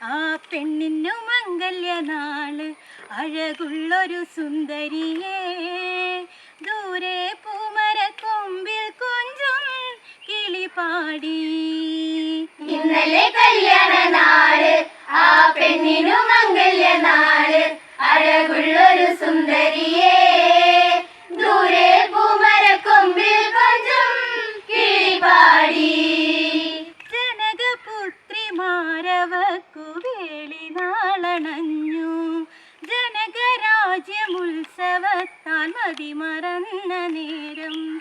ആ പെണ്ണിനു മംഗല്യനാൾ അഴകുള്ളൊരു സുന്ദരിയെ. ദൂരെ പൂമര കൊമ്പിൽ കൊഞ്ചും കിളി പാടി. ഇന്നലെ കല്യാണ നാൾ ആ പെണ്ണിനു ജനകരാജ്യമുത്സവത്താൽ നാളണഞ്ഞു. ജനകരാജ്യമുത്സവത്താൽ മതിമറന്ന നേരം.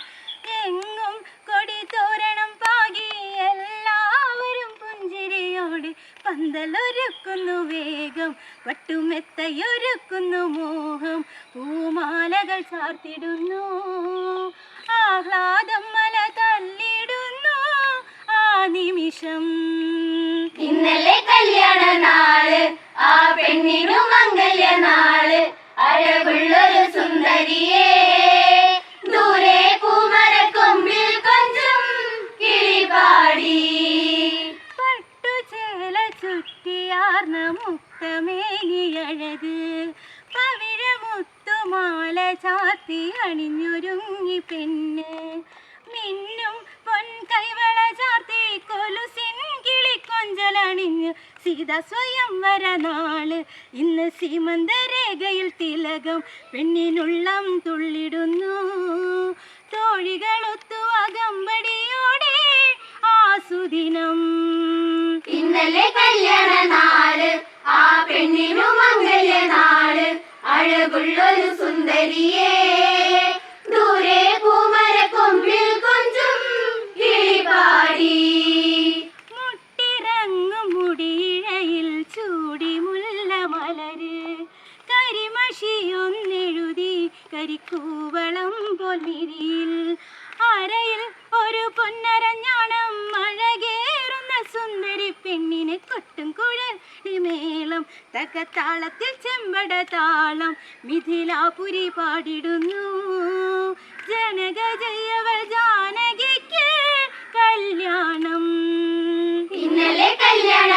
എങ്ങും കൊടി തോരണം പാകി എല്ലാവരും പുഞ്ചിരിയോടെ പന്തലൊരുക്കുന്നു വേഗം. പട്ടുമെത്തയൊരുക്കുന്നു മോഹം. പൂമാലകൾ ചാർത്തിടുന്നു. ആഹ്ലാദം നാൾ അഴകുള്ളൊരു സുന്ദരിയേ. ദൂരെ പൂമരക്കൊമ്പിൽ കൊഞ്ചും കിളിപാടി. പട്ടുചേല ചുറ്റിയാർന്ന മുക്തമേനിയഴക് പവിഴമുത്തുമാല ചാത്തി അണിഞ്ഞൊരുങ്ങി പെണ്ണ്. മിന്നും പൊൻ കൈവള ചാർത്തി കൊലുസിൻ കിളിക്കൊഞ്ചലണിഞ്ഞ് സീത സ്വയം വരനാൾ. ഇന്ന് സീമന്തരേഖയിൽ തിലകം പെണ്ണിനുള്ളം തുള്ളിടുന്നു. തോഴികളൊത്തു അകമ്പടിയോടെ ആസുദിനം. ഇന്നലെ കല്യാണ നാൾ ആ പെണ്ണിനു മംഗല്യ നാൾ അഴകുള്ളൊരു സുന്ദരിയേ. കരിക്കൂവളം പോൽ മിരിയിൽ അരയിൽ ഒരു പൊന്നരഞ്ഞാണം മഴകേറുന്ന സുന്ദരി പെണ്ണിനെ കൊട്ടും കുഴൽ മേളം. തക്കത്താളത്തിൽ ചെമ്പട താളം മിഥിലാപുരി പാടിടുന്നു. ജനക ജയവൾ ജാനകിക്ക് കല്യാണം. ഇന്നലെ കല്യാണ